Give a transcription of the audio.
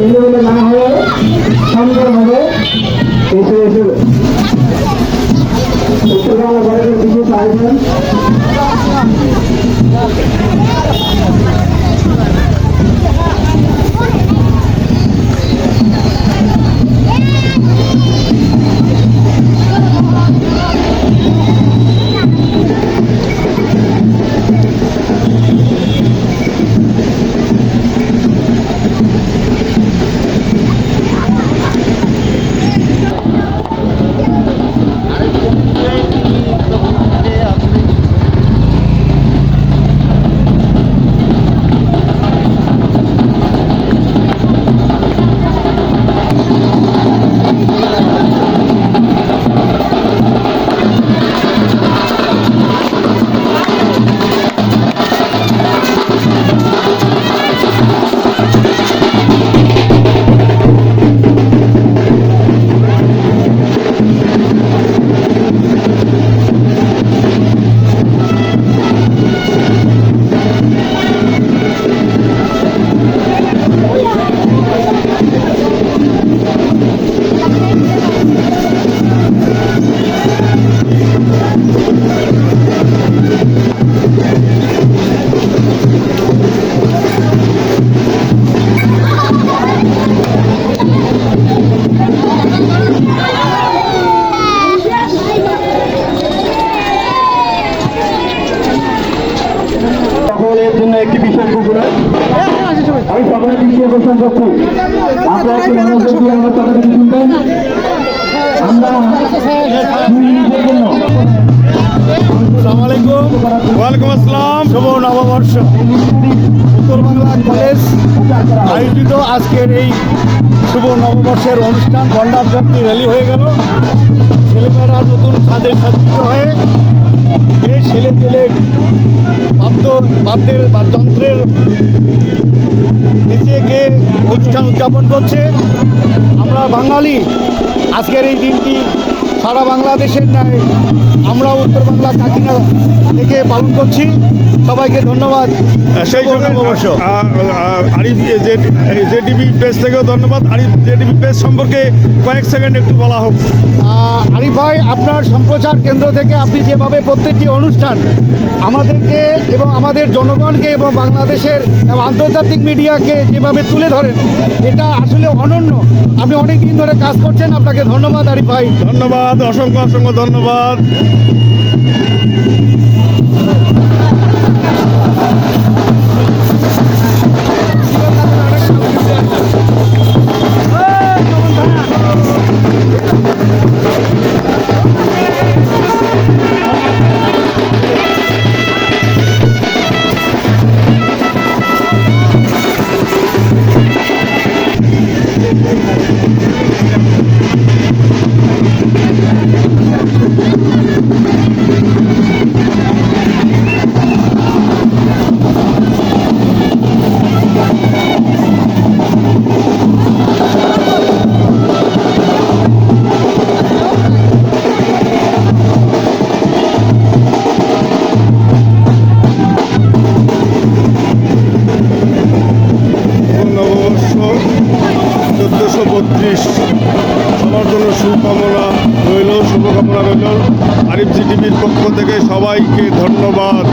এগুলো না হয়ে সম্ভব হবে। এসে এসে উত্তরবঙ্গ কলেজের কিছু আয়োজন সবাই দৃষ্টি আকর্ষণ করছি আপনারা একটু মনোযোগ দিয়ে আমার কথাটি শুনবেন। আমরা ওয়ালাইকুম আসসালাম। শুভ নববর্ষ। উত্তর বাংলা কলেজ আয়োজিত আজকের এই শুভ নববর্ষের অনুষ্ঠান গন্ডারযাত্রী র্যালি হয়ে গেল। ছেলেমেয়েরা নতুন ছাদের সজ্জিত হয়ে এই ছেলে পেলে বাদ্য বাদ্যের বা যন্ত্রের নিচে গিয়ে অনুষ্ঠান উদযাপন করছে। আমরা বাঙালি আজকের এই দিনটি সারা বাংলাদেশের ন্যায় আমরা উত্তর বাংলা কাকিনা থেকে পালন করছি। সবাইকে ধন্যবাদ। সেই জন্য অবশ্য। আরিফ জে টিভি পেজ থেকেও ধন্যবাদ। আরিফ জে টিভি পেজ সম্পর্কে কয়েক সেকেন্ড একটু বলা হোক। আরিফ ভাই আপনার সম্প্রচার কেন্দ্র থেকে আপনি যেভাবে প্রত্যেকটি অনুষ্ঠান আমাদেরকে এবং আমাদের জনগণকে এবং বাংলাদেশের এবং আন্তর্জাতিক মিডিয়াকে যেভাবে তুলে ধরেন এটা আসলে অনন্য। আপনি অনেক দিন ধরে কাজ করছেন আপনাকে ধন্যবাদ আরিফ ভাই। ধন্যবাদ। অসংখ্য অসংখ্য ধন্যবাদ। শুভকামনা রইল শুভকামনা রইল। আরিফ জি টিভির পক্ষ থেকে সবাইকে ধন্যবাদ।